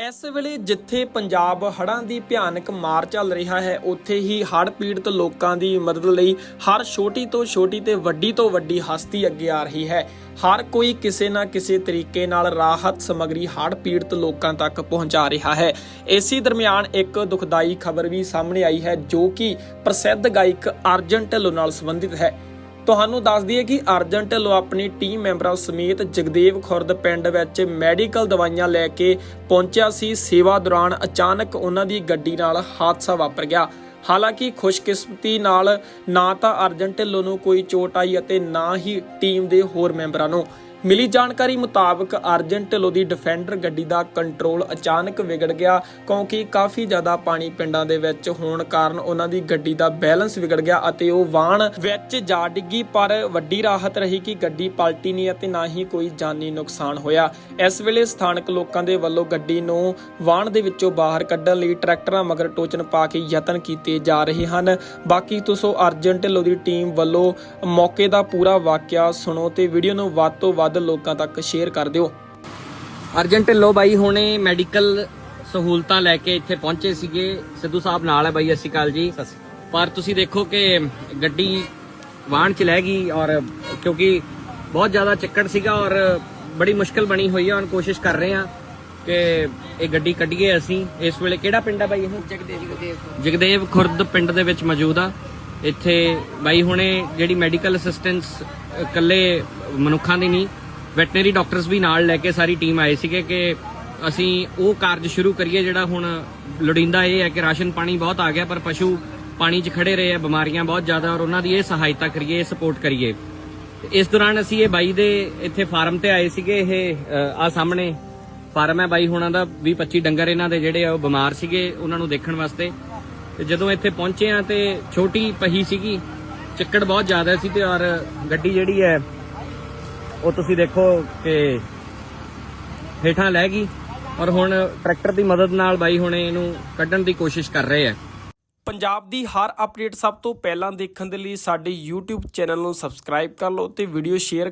ਇਸ ਵੇਲੇ ਜਿੱਥੇ ਪੰਜਾਬ ਹੜ੍ਹਾਂ ਦੀ ਭਿਆਨਕ ਮਾਰ ਚੱਲ ਰਿਹਾ ਹੈ, ਉੱਥੇ ਹੀ ਹੜ੍ਹ ਪੀੜਤ ਲੋਕਾਂ ਦੀ ਮਦਦ ਲਈ ਹਰ ਛੋਟੀ ਤੋਂ ਛੋਟੀ ਤੇ ਵੱਡੀ ਤੋਂ ਵੱਡੀ ਹਸਤੀ ਅੱਗੇ ਆ ਰਹੀ ਹੈ। ਹਰ ਕੋਈ ਕਿਸੇ ਨਾ ਕਿਸੇ ਤਰੀਕੇ ਨਾਲ ਰਾਹਤ ਸਮੱਗਰੀ ਹੜ੍ਹ ਪੀੜਤ ਲੋਕਾਂ ਤੱਕ ਪਹੁੰਚਾ ਰਿਹਾ ਹੈ। ਇਸੇ ਦਰਮਿਆਨ ਇੱਕ ਦੁਖਦਾਈ ਖਬਰ ਵੀ ਸਾਹਮਣੇ ਆਈ ਹੈ, ਜੋ ਕਿ ਪ੍ਰਸਿੱਧ ਗਾਇਕ ਅਰਜਨ ਢਿੱਲੋਂ ਨਾਲ ਸੰਬੰਧਿਤ ਹੈ। ਤੁਹਾਨੂੰ ਦੱਸ ਦਈਏ ਕਿ ਅਰਜਨ ਢਿੱਲੋਂ ਆਪਣੀ ਟੀਮ ਮੈਂਬਰਾਂ ਸਮੇਤ ਜਗਦੇਵ ਖੁਰਦ ਪਿੰਡ ਵਿੱਚ ਮੈਡੀਕਲ ਦਵਾਈਆਂ ਲੈ ਕੇ ਪਹੁੰਚਿਆ ਸੀ। ਸੇਵਾ ਦੌਰਾਨ ਅਚਾਨਕ ਉਹਨਾਂ ਦੀ ਗੱਡੀ ਨਾਲ ਹਾਦਸਾ ਵਾਪਰ ਗਿਆ। ਹਾਲਾਂਕਿ ਖੁਸ਼ਕਿਸਮਤੀ ਨਾਲ ਨਾ ਤਾਂ ਅਰਜਨ ਢਿੱਲੋਂ ਨੂੰ ਕੋਈ ਚੋਟ ਆਈ ਅਤੇ ਨਾ ਹੀ ਟੀਮ ਦੇ ਹੋਰ ਮੈਂਬਰਾਂ ਨੂੰ। ਮਿਲੀ ਜਾਣਕਾਰੀ ਮੁਤਾਬਕ ਅਰਜਨ ਢਿੱਲੋਂ ਦੀ ਡਿਫੈਂਡਰ ਗੱਡੀ ਦਾ ਕੰਟਰੋਲ ਅਚਾਨਕ ਵਿਗੜ ਗਿਆ, ਕਿਉਂਕਿ ਕਾਫੀ ਜ਼ਿਆਦਾ ਪਾਣੀ ਪਿੰਡਾਂ ਦੇ ਵਿੱਚ ਹੋਣ ਕਾਰਨ ਉਹਨਾਂ ਦੀ ਗੱਡੀ ਦਾ ਬੈਲੈਂਸ ਵਿਗੜ ਗਿਆ ਅਤੇ ਉਹ ਵਾਹਣ ਵਿੱਚ ਜਾ ਡਿੱਗੀ, ਪਰ ਵੱਡੀ ਰਾਹਤ ਰਹੀ ਕਿ ਗੱਡੀ ਪਲਟੀ ਨਹੀਂ ਅਤੇ ਨਾ ਹੀ ਕੋਈ ਜਾਨੀ ਨੁਕਸਾਨ ਹੋਇਆ। ਇਸ ਵੇਲੇ ਸਥਾਨਕ ਲੋਕਾਂ ਦੇ ਵੱਲੋਂ ਗੱਡੀ ਨੂੰ ਵਾਹਣ ਦੇ ਵਿੱਚੋਂ ਬਾਹਰ ਕੱਢਣ ਲਈ ਟਰੈਕਟਰਾਂ ਮਗਰ ਟੋਚਨ ਪਾ ਕੇ ਯਤਨ ਕੀਤੇ ਜਾ ਰਹੇ ਹਨ। ਬਾਕੀ ਤੁਸੀਂ ਅਰਜਨ ਢਿੱਲੋਂ ਦੀ ਟੀਮ ਵੱਲੋਂ ਮੌਕੇ ਦਾ ਪੂਰਾ ਵਾਕਿਆ ਸੁਣੋ ਤੇ ਵੀਡੀਓ ਨੂੰ ਵੱਧ ਤੋਂ ਵੱਧ ਲੋਕਾਂ ਤੱਕ ਸ਼ੇਅਰ ਕਰ ਦਿਓ। ਅਰਜਨ ਢਿੱਲੋਂ ਬਾਈ ਹੁਣੇ ਮੈਡੀਕਲ ਸਹੂਲਤਾਂ ਲੈ ਕੇ ਇੱਥੇ ਪਹੁੰਚੇ ਸੀਗੇ। ਸਿੱਧੂ ਸਾਹਿਬ ਨਾਲ ਹੈ ਬਾਈ ਅਸੀਂ ਕਾਲ ਜੀ। ਪਰ ਤੁਸੀਂ ਦੇਖੋ ਕਿ ਗੱਡੀ ਵਾਹਣ ਚ ਲੈ ਗਈ ਔਰ ਕਿਉਂਕਿ ਬਹੁਤ ਜ਼ਿਆਦਾ ਚੱਕੜ ਸੀਗਾ ਔਰ ਬੜੀ ਮੁਸ਼ਕਲ ਬਣੀ ਹੋਈ ਹੈ ਹੁਣ ਕੋਸ਼ਿਸ਼ ਕਰ ਰਹੇ ਹਾਂ ਕਿ ਇਹ ਗੱਡੀ ਕੱਢੀਏ ਅਸੀਂ। ਇਸ ਵੇਲੇ ਕਿਹੜਾ ਪਿੰਡ ਹੈ ਬਾਈ ਇਹ? ਜਗਦੇਵ ਜਗਦੇਵ ਖੁਰਦ। ਪਿੰਡ ਦੇ ਵਿੱਚ ਮੌਜੂਦ ਆ। ਇੱਥੇ ਬਾਈ ਹੁਣੇ ਜਿਹੜੀ ਮੈਡੀਕਲ ਅਸਿਸਟੈਂਸ ਇਕੱਲੇ ਮਨੁੱਖਾਂ ਦੀ ਨਹੀਂ ਵੈਟਰਨਰੀ ਡਾਕਟਰਸ ਵੀ ਨਾਲ ਲੈ ਕੇ ਸਾਰੀ ਟੀਮ ਆਏ ਸੀਗੇ ਕਿ ਅਸੀਂ ਉਹ ਕਾਰਜ ਸ਼ੁਰੂ ਕਰੀਏ ਜਿਹੜਾ ਹੁਣ ਲੋੜੀਂਦਾ ਇਹ ਹੈ ਕਿ ਰਾਸ਼ਨ ਪਾਣੀ ਬਹੁਤ ਆ ਗਿਆ, ਪਰ ਪਸ਼ੂ ਪਾਣੀ 'ਚ ਖੜੇ ਰਹੇ ਆ, ਬਿਮਾਰੀਆਂ ਬਹੁਤ ਜ਼ਿਆਦਾ ਔਰ ਉਹਨਾਂ ਦੀ ਇਹ ਸਹਾਇਤਾ ਕਰੀਏ ਸਪੋਰਟ ਕਰੀਏ। ਤੇ ਇਸ ਦੌਰਾਨ ਅਸੀਂ ਇਹ ਬਾਈ ਦੇ ਇੱਥੇ ਫਾਰਮ ਤੇ ਆਏ ਸੀਗੇ, ਇਹ ਆ ਸਾਹਮਣੇ ਫਾਰਮ ਹੈ ਬਾਈ, ਹੁਣਾਂ ਦਾ 20 25 ਡੰਗਰ ਇਹਨਾਂ ਦੇ ਜਿਹੜੇ ਆ ਉਹ ਬਿਮਾਰ ਸੀਗੇ ਉਹਨਾਂ ਨੂੰ ਦੇਖਣ ਵਾਸਤੇ। ਤੇ ਜਦੋਂ ਇੱਥੇ ਪਹੁੰਚੇ ਆ ਤੇ ਛੋਟੀ ਪਹੀ ਸੀਗੀ, ਚੱਕੜ ਬਹੁਤ ਜ਼ਿਆਦਾ ਸੀ ਤੇ ਔਰ ਗੱਡੀ ਜਿਹੜੀ ਹੈ ਉਹ ਤੁਸੀਂ ਦੇਖੋ ਕਿ ਹੇਠਾਂ ਲੈ ਗਈ ਔਰ ਹੁਣ ਟਰੈਕਟਰ ਦੀ ਮਦਦ ਨਾਲ ਬਾਈ ਹੁਣੇ ਇਹਨੂੰ ਕੱਢਣ ਦੀ ਕੋਸ਼ਿਸ਼ ਕਰ ਰਹੇ ਆ। ਪੰਜਾਬ ਦੀ ਹਰ ਅਪਡੇਟ ਸਭ ਤੋਂ ਪਹਿਲਾਂ ਦੇਖਣ ਦੇ ਲਈ ਸਾਡੇ YouTube ਚੈਨਲ ਨੂੰ ਸਬਸਕ੍ਰਾਈਬ ਕਰ ਲਓ ਤੇ ਵੀਡੀਓ ਸ਼ੇਅਰ